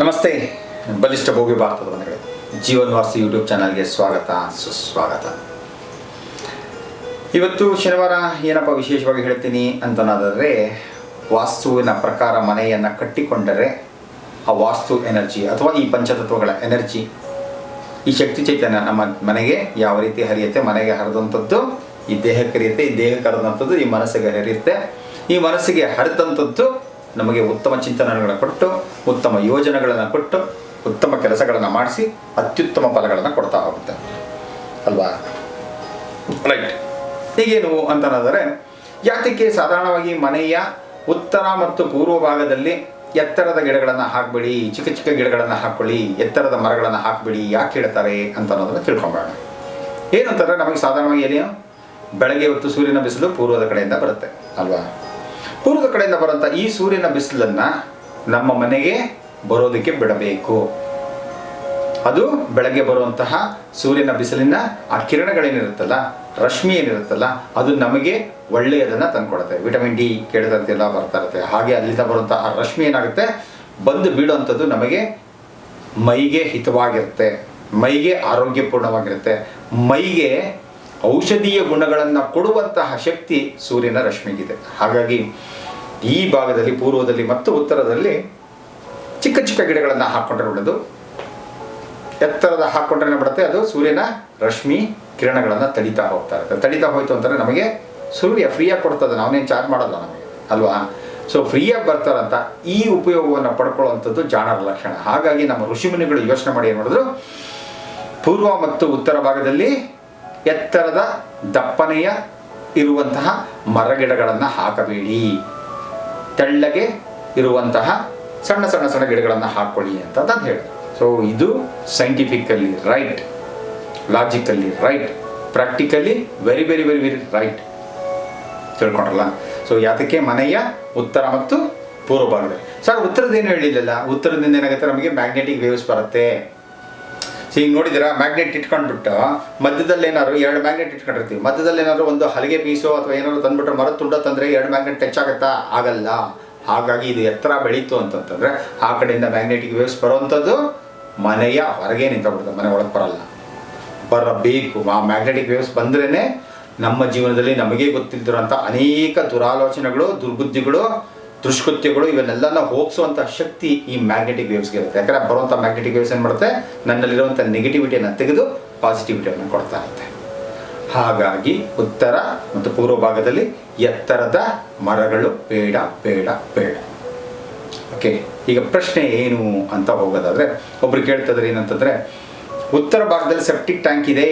ನಮಸ್ತೆ, ಬಲಿಷ್ಠ ಭೋಗಿ ಭಾರತದ ಮನೆಗಳು ಜೀವನ್ ವಾಸಿ ಯೂಟ್ಯೂಬ್ ಚಾನಲ್ಗೆ ಸ್ವಾಗತ, ಸುಸ್ವಾಗತ. ಇವತ್ತು ಶನಿವಾರ ಏನಪ್ಪ ವಿಶೇಷವಾಗಿ ಹೇಳ್ತೀನಿ ಅಂತನಾದರೆ, ವಾಸ್ತುವಿನ ಪ್ರಕಾರ ಮನೆಯನ್ನು ಕಟ್ಟಿಕೊಂಡರೆ ಆ ವಾಸ್ತು ಎನರ್ಜಿ ಅಥವಾ ಈ ಪಂಚತತ್ವಗಳ ಎನರ್ಜಿ, ಈ ಶಕ್ತಿ ಚೈತನ್ಯ ನಮ್ಮ ಮನೆಗೆ ಯಾವ ರೀತಿ ಹರಿಯುತ್ತೆ, ಮನೆಗೆ ಹರಿದಂಥದ್ದು, ಈ ದೇಹಕ್ಕೆ ಹರಿಯುತ್ತೆ, ಈ ದೇಹಕ್ಕೆ ಹರಿದಂಥದ್ದು, ಈ ಮನಸ್ಸಿಗೆ ಹರಿಯುತ್ತೆ, ಈ ಮನಸ್ಸಿಗೆ ಹರಿದಂಥದ್ದು ನಮಗೆ ಉತ್ತಮ ಚಿಂತನೆಗಳನ್ನು ಕೊಟ್ಟು, ಉತ್ತಮ ಯೋಜನೆಗಳನ್ನು ಕೊಟ್ಟು, ಉತ್ತಮ ಕೆಲಸಗಳನ್ನು ಮಾಡಿಸಿ, ಅತ್ಯುತ್ತಮ ಫಲಗಳನ್ನು ಕೊಡ್ತಾ ಹೋಗುತ್ತೆ. ಅಲ್ವಾ? ರೈಟ್ ಈಗೇನು ಅಂತನಾದರೆ ಯಾತಕ್ಕೆ ಸಾಧಾರಣವಾಗಿ ಮನೆಯ ಉತ್ತರ ಮತ್ತು ಪೂರ್ವ ಭಾಗದಲ್ಲಿ ಎತ್ತರದ ಗಿಡಗಳನ್ನು ಹಾಕಬೇಡಿ, ಚಿಕ್ಕ ಚಿಕ್ಕ ಗಿಡಗಳನ್ನು ಹಾಕ್ಕೊಳ್ಳಿ, ಎತ್ತರದ ಮರಗಳನ್ನು ಹಾಕಬೇಡಿ, ಯಾಕೆ ಹೇಳ್ತಾರೆ ಅಂತ ಅನ್ನೋದನ್ನು ತಿಳ್ಕೊಂಬೇಡ ಏನಂತಾರೆ ನಮಗೆ ಸಾಧಾರಣವಾಗಿ ಏನು ಬೆಳಗ್ಗೆ ಹೊತ್ತು ಸೂರ್ಯನ ಬಿಸಿಲು ಪೂರ್ವದ ಕಡೆಯಿಂದ ಬರುತ್ತೆ. ಅಲ್ವಾ? ಪೂರ್ವದ ಕಡೆಯಿಂದ ಬರುವಂಥ ಈ ಸೂರ್ಯನ ಬಿಸಿಲನ್ನು ನಮ್ಮ ಮನೆಗೆ ಬರೋದಕ್ಕೆ ಬಿಡಬೇಕು. ಅದು ಬೆಳಗ್ಗೆ ಬರುವಂತಹ ಸೂರ್ಯನ ಬಿಸಿಲಿನ ಆ ಕಿರಣಗಳೇನಿರುತ್ತಲ್ಲ, ರಶ್ಮಿ ಏನಿರುತ್ತಲ್ಲ, ಅದು ನಮಗೆ ಒಳ್ಳೆಯದನ್ನು ತಂದುಕೊಡುತ್ತೆ. ವಿಟಮಿನ್ ಡಿ ಕೇಳಿದಂತೆಲ್ಲ ಬರ್ತಾ ಇರುತ್ತೆ. ಹಾಗೆ ಅಲ್ಲಿಂದ ಬರುವಂತಹ ಆ ರಶ್ಮಿ ಏನಾಗುತ್ತೆ? ಬಂದು ಬೀಳುವಂಥದ್ದು ನಮಗೆ ಮೈಗೆ ಹಿತವಾಗಿರುತ್ತೆ. ಮೈಗೆ ಆರೋಗ್ಯಪೂರ್ಣವಾಗಿರುತ್ತೆ. ಮೈಗೆ ಔಷಧೀಯ ಗುಣಗಳನ್ನು ಕೊಡುವಂತಹ ಶಕ್ತಿ ಸೂರ್ಯನ ರಶ್ಮಿಗಿದೆ. ಹಾಗಾಗಿ ಈ ಭಾಗದಲ್ಲಿ, ಪೂರ್ವದಲ್ಲಿ ಮತ್ತು ಉತ್ತರದಲ್ಲಿ ಚಿಕ್ಕ ಚಿಕ್ಕ ಗಿಡಗಳನ್ನು ಹಾಕ್ಕೊಂಡ್ರೆ ಒಳ್ಳೆಯದು ಎತ್ತರದ ಹಾಕ್ಕೊಂಡ್ರೆ ಬಿಡುತ್ತೆ ಅದು ಸೂರ್ಯನ ರಶ್ಮಿ ಕಿರಣಗಳನ್ನು ತಡಿತಾ ಹೋಗ್ತಾ ಇರುತ್ತೆ. ತಡಿತಾ ಹೋಯ್ತು ಅಂತಂದರೆ ನಮಗೆ ಸೂರ್ಯ ಫ್ರೀಯಾಗಿ ಕೊಡ್ತದೆ ನಾವನ್ನೇನು ಚಾರ್ಜ್ ಮಾಡಲ್ಲ ನಮಗೆ, ಅಲ್ವಾ? ಸೊ ಫ್ರೀಯಾಗಿ ಬರ್ತಾರಂತ ಈ ಉಪಯೋಗವನ್ನು ಪಡ್ಕೊಳ್ಳುವಂಥದ್ದು ಜಾಣರ ಲಕ್ಷಣ. ಹಾಗಾಗಿ ನಮ್ಮ ಋಷಿಮುನಿಗಳು ಯೋಚನೆ ಮಾಡಿ ಏನು ಮಾಡಿದ್ರು? ಪೂರ್ವ ಮತ್ತು ಉತ್ತರ ಭಾಗದಲ್ಲಿ ಎತ್ತರದ ದಪ್ಪನೆಯ ಇರುವಂತಹ ಮರಗಿಡಗಳನ್ನು ಹಾಕಬೇಡಿ. ತೆಳ್ಳಗೆ ಇರುವಂತಹ ಸಣ್ಣ ಸಣ್ಣ ಸಣ್ಣ ಗಿಡಗಳನ್ನು ಹಾಕೊಳ್ಳಿ ಅಂತ ಅಂತ ಹೇಳಿ ಸೊ ಇದು scientifically right logically right practically very very very very right ತಿಳ್ಕೊಂಡ್ರಲ್ಲ? So ಯಾತಕ್ಕೆ ಮನೆಯ ಉತ್ತರ ಮತ್ತು ಪೂರ್ವ ಭಾಗದಲ್ಲಿ ಸರ್ ಉತ್ತರದ ಏನು ಹೇಳಿಲ್ಲಲ್ಲ ಉತ್ತರದಿಂದ ಏನಾಗುತ್ತೆ? ನಮಗೆ ಮ್ಯಾಗ್ನೆಟಿಕ್ ವೇವ್ಸ್ ಬರುತ್ತೆ. ಸೊ ನೋಡಿದಿರಾ ಮ್ಯಾಗ್ನೆಟ್ ಇಟ್ಕೊಂಡ್ಬಿಟ್ಟು ಮಧ್ಯದಲ್ಲಿ ಏನಾದ್ರು ಎರಡು ಮ್ಯಾಗ್ನೆಟ್ ಇಟ್ಕೊಂಡಿರ್ತೀವಿ. ಮಧ್ಯದಲ್ಲಿ ಏನಾದ್ರು ಒಂದು ಹಲಗೆ ಪೀಸು ಅಥವಾ ಏನಾದ್ರು ತಂದ್ಬಿಟ್ರೆ ಮರದ ತುಂಡ ತಂದ್ರೆ ಎರಡು ಮ್ಯಾಗ್ನೆಟ್ ಟಚ್ ಆಗುತ್ತಾ? ಆಗಲ್ಲ. ಹಾಗಾಗಿ ಇದು ಎತ್ತರ ಬೆಳೀತು ಅಂತಂತಂದರೆ ಆ ಕಡೆಯಿಂದ ಮ್ಯಾಗ್ನೆಟಿಕ್ ವೇವ್ಸ್ ಬರುವಂಥದ್ದು ಮನೆಯ ಹೊರಗೆ ನಿಂತಬಿಡುತ್ತೆ ಮನೆ ಒಳಗೆ ಬರಲ್ಲ. ಬರಬೇಕು. ಆ ಮ್ಯಾಗ್ನೆಟಿಕ್ ವೇವ್ಸ್ ಬಂದ್ರೇ ನಮ್ಮ ಜೀವನದಲ್ಲಿ ನಮಗೆ ಗೊತ್ತಿಲ್ದಿರೋಂಥ ಅನೇಕ ದುರಾಲೋಚನೆಗಳು, ದುರ್ಬುದ್ಧಿಗಳು ದುಷ್ಕೃತ್ಯಗಳು ಇವನ್ನೆಲ್ಲನ ಹೋಗಿಸುವಂಥ ಶಕ್ತಿ ಈ ಮ್ಯಾಗ್ನೆಟಿಕ್ ವೇವ್ಸ್ಗೆ ಇರುತ್ತೆ. ಯಾಕಂದರೆ ಬರುವಂಥ ಮ್ಯಾಗ್ನೆಟಿಕ್ ವೇವ್ಸ್ ಏನು ಮಾಡುತ್ತೆ? ನನ್ನಲ್ಲಿರುವಂಥ ನೆಗೆಟಿವಿಟಿಯನ್ನು ತೆಗೆದು ಪಾಸಿಟಿವಿಟಿಯನ್ನು ಕೊಡ್ತಾ ಇರುತ್ತೆ. ಹಾಗಾಗಿ ಉತ್ತರ ಮತ್ತು ಪೂರ್ವ ಭಾಗದಲ್ಲಿ ಎತ್ತರದ ಮರಗಳು ಬೇಡ ಬೇಡ ಬೇಡ. ಓಕೆ ಈಗ ಪ್ರಶ್ನೆ ಏನು ಅಂತ ಹೋಗೋದಾದರೆ, ಒಬ್ರು ಕೇಳ್ತಿದ್ರೆ ಏನಂತಂದ್ರೆ, ಉತ್ತರ ಭಾಗದಲ್ಲಿ ಸೆಪ್ಟಿಕ್ ಟ್ಯಾಂಕ್ ಇದೆ.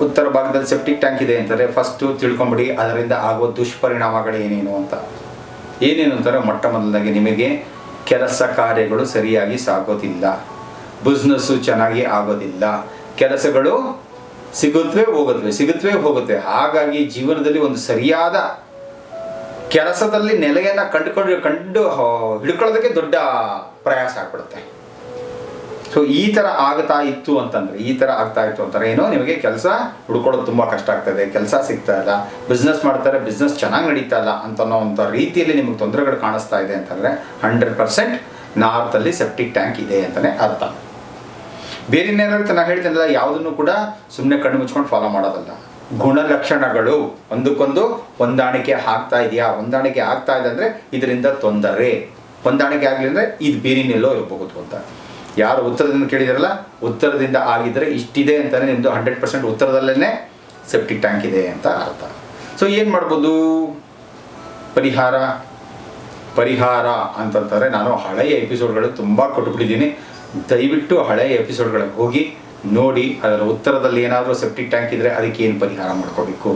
ಉತ್ತರ ಭಾಗದಲ್ಲಿ ಸೆಪ್ಟಿಕ್ ಟ್ಯಾಂಕ್ ಇದೆ ಅಂತಂದರೆ ಫಸ್ಟು ತಿಳ್ಕೊಂಬಿಡಿ, ಅದರಿಂದ ಆಗುವ ದುಷ್ಪರಿಣಾಮಗಳು ಏನೇನು ಅಂತ. ಏನೇನು ಅಂತಾರೆ ಮೊಟ್ಟ ಮೊದಲಾಗಿ ನಿಮಗೆ ಕೆಲಸ ಕಾರ್ಯಗಳು ಸರಿಯಾಗಿ ಸಾಗೋದಿಲ್ಲ. ಬಿಸ್ನೆಸ್ಸು ಚೆನ್ನಾಗಿ ಆಗೋದಿಲ್ಲ. ಕೆಲಸಗಳು ಸಿಗುತ್ತವೆ, ಹೋಗುತ್ತವೆ, ಸಿಗುತ್ತವೆ ಹೋಗುತ್ತೆ ಹಾಗಾಗಿ ಜೀವನದಲ್ಲಿ ಒಂದು ಸರಿಯಾದ ಕೆಲಸದಲ್ಲಿ ನೆಲೆಯನ್ನು ಕಂಡುಕೊಂಡು ಕಂಡು ಹಿಡ್ಕೊಳ್ಳೋದಕ್ಕೆ ದೊಡ್ಡ ಪ್ರಯಾಸ ಆಗ್ಬಿಡುತ್ತೆ. ಸೊ ಈ ಥರ ಆಗ್ತಾ ಇತ್ತು ಅಂತಂದ್ರೆ, ಈ ಥರ ಆಗ್ತಾ ಇತ್ತು ಅಂತಾರೆ ಏನೋ ನಿಮಗೆ ಕೆಲಸ ಹುಡ್ಕೊಳ್ಳೋದು ತುಂಬ ಕಷ್ಟ ಆಗ್ತದೆ, ಕೆಲಸ ಸಿಗ್ತಾ ಇಲ್ಲ ಬಿಸ್ನೆಸ್ ಮಾಡ್ತಾರೆ ಬಿಸ್ನೆಸ್ ಚೆನ್ನಾಗಿ ನಡೀತಾ ಇಲ್ಲ ಅಂತ ಅನ್ನೋವಂಥ ರೀತಿಯಲ್ಲಿ ನಿಮಗೆ ತೊಂದರೆಗಳು ಕಾಣಿಸ್ತಾ ಇದೆ ಅಂತಂದರೆ ಹಂಡ್ರೆಡ್ ಪರ್ಸೆಂಟ್ ನಾರ್ತಲ್ಲಿ ಸೆಪ್ಟಿಕ್ ಟ್ಯಾಂಕ್ ಇದೆ ಅಂತಲೇ ಅರ್ಥ. ಬೇರೆ ಏನಾಗುತ್ತೆ ನಾನು ಹೇಳ್ತೇನಲ್ಲ, ಯಾವುದನ್ನು ಕೂಡ ಸುಮ್ಮನೆ ಕಣ್ಣು ಮುಚ್ಕೊಂಡು ಫಾಲೋ ಮಾಡೋದಲ್ಲ. ಗುಣಲಕ್ಷಣಗಳು ಒಂದಕ್ಕೊಂದು ಹೊಂದಾಣಿಕೆ ಆಗ್ತಾ ಇದೆಯಾ? ಹೊಂದಾಣಿಕೆ ಆಗ್ತಾ ಇದೆ ಅಂದರೆ ಇದರಿಂದ ತೊಂದರೆ. ಹೊಂದಾಣಿಕೆ ಆಗಲಿ ಅಂದರೆ ಇದು ಬೇರೆನೆಲ್ಲೋ ಇರಬಹುದು ಅಂತ. ಯಾರು ಉತ್ತರದಿಂದ ಕೇಳಿದಾರಲ್ಲ? ಉತ್ತರದಿಂದ ಆಗಿದ್ರೆ ಇಷ್ಟಿದೆ ಅಂತಾನೆ ನಿಮ್ಮದು ಹಂಡ್ರೆಡ್ ಪರ್ಸೆಂಟ್ ಉತ್ತರದಲ್ಲೇ ಸೆಪ್ಟಿಕ್ ಟ್ಯಾಂಕ್ ಇದೆ ಅಂತ ಅರ್ಥ. ಸೊ ಏನು ಮಾಡ್ಬೋದು? ಪರಿಹಾರ? ಪರಿಹಾರ ಅಂತಂತಾರೆ ನಾನು ಹಳೆಯ ಎಪಿಸೋಡ್ಗಳು ತುಂಬ ಕೊಟ್ಬಿಟ್ಟಿದ್ದೀನಿ. ದಯವಿಟ್ಟು ಹಳೆಯ ಎಪಿಸೋಡ್ಗಳಿಗೆ ಹೋಗಿ ನೋಡಿ, ಅದರ ಉತ್ತರದಲ್ಲಿ ಏನಾದರೂ ಸೆಪ್ಟಿಕ್ ಟ್ಯಾಂಕ್ ಇದ್ದರೆ ಅದಕ್ಕೆ ಏನು ಪರಿಹಾರ ಮಾಡ್ಕೋಬೇಕು?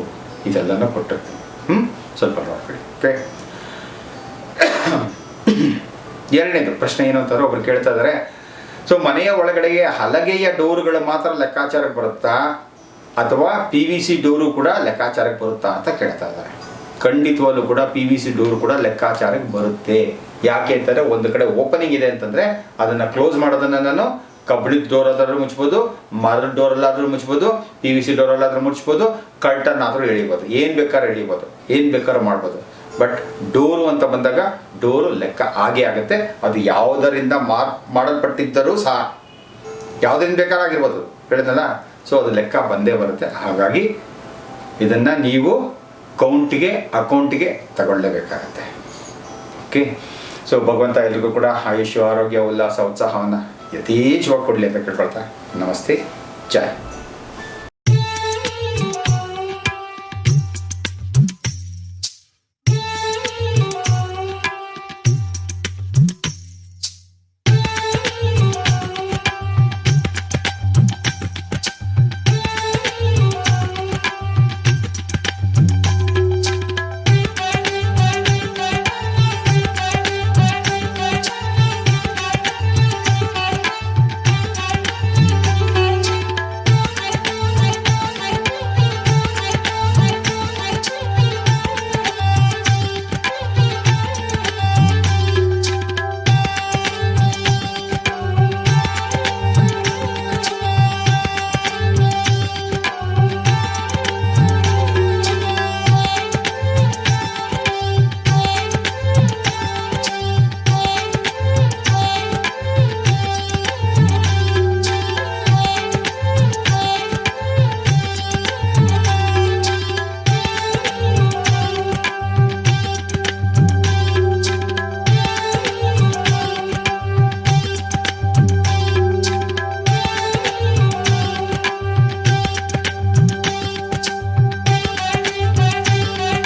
ಇದೆಲ್ಲನೂ ಕೊಟ್ಟಿರ್ತೀನಿ. ಹ್ಞೂ ಸ್ವಲ್ಪ ನೋಡ್ಕೊಳ್ಳಿ ಓಕೆ ಎರಡನೇದು ಪ್ರಶ್ನೆ ಏನು ಅಂತಾರೆ? ಒಬ್ರು ಕೇಳ್ತಾ ಇದ್ದಾರೆ. ಸೊ ಮನೆಯ ಒಳಗಡೆಗೆ ಹಲಗೆಯ ಡೋರುಗಳು ಮಾತ್ರ ಲೆಕ್ಕಾಚಾರಕ್ಕೆ ಬರುತ್ತಾ? ಅಥವಾ ಪಿ ವಿ ಸಿ ಡೋರು ಕೂಡ ಲೆಕ್ಕಾಚಾರಕ್ಕೆ ಬರುತ್ತಾ ಅಂತ ಕೇಳ್ತಾ ಇದ್ದಾರೆ. ಖಂಡಿತವಾಗ್ಲೂ ಕೂಡ ಪಿ ವಿ ಸಿ ಡೋರ್ ಕೂಡ ಲೆಕ್ಕಾಚಾರಕ್ಕೆ ಬರುತ್ತೆ. ಯಾಕೆ ಅಂತಂದರೆ ಒಂದು ಕಡೆ ಓಪನಿಂಗ್ ಇದೆ ಅಂತಂದರೆ ಅದನ್ನು ಕ್ಲೋಸ್ ಮಾಡೋದನ್ನು ನಾನು ಕಬ್ಬಿಣದ ಡೋರ್ ಆದರೂ ಮುಚ್ಬೋದು, ಮರದ ಡೋರಲ್ಲಾದರೂ ಮುಚ್ಬೋದು ಪಿ ವಿ ಸಿ ಡೋರಲ್ಲಾದರೂ ಮುಚ್ಬೋದು ಕರ್ಟನ್ ಆದ್ರೂ ಎಳಿಬೋದು. ಏನು ಬೇಕಾದ್ರೂ ಎಳಿಬೋದು. ಏನು ಬೇಕಾದ್ರೂ ಮಾಡ್ಬೋದು. ಬಟ್ ಡೋರು ಅಂತ ಬಂದಾಗ ಡೋರು ಲೆಕ್ಕ ಆಗೇ ಆಗುತ್ತೆ. ಅದು ಯಾವುದರಿಂದ ಮಾರ್ಕ್ ಮಾಡಲ್ಪಟ್ಟಿದ್ದರೂ ಸಹ ಯಾವುದರಿಂದ ಬೇಕಾರಾಗಿರ್ಬೋದು. ಹೇಳಿದ್ನಲ್ಲ? ಸೊ ಅದು ಲೆಕ್ಕ ಬಂದೇ ಬರುತ್ತೆ. ಹಾಗಾಗಿ ಇದನ್ನು ನೀವು ಕೌಂಟಿಗೆ, ಅಕೌಂಟಿಗೆ ತಗೊಳ್ಳೇಬೇಕಾಗತ್ತೆ. ಓಕೆ ಸೊ ಭಗವಂತ ಎಲ್ರಿಗೂ ಕೂಡ ಆಯುಷ್ಯ, ಆರೋಗ್ಯ, ಉಲ್ಲಾಸ, ಉತ್ಸಾಹವನ್ನು ಯಥೇಚ್ಛವಾಗಿ ಕೊಡಲಿ ಅಂತ ಕೇಳ್ಕೊಳ್ತಾ ನಮಸ್ತೆ. ಜೈ.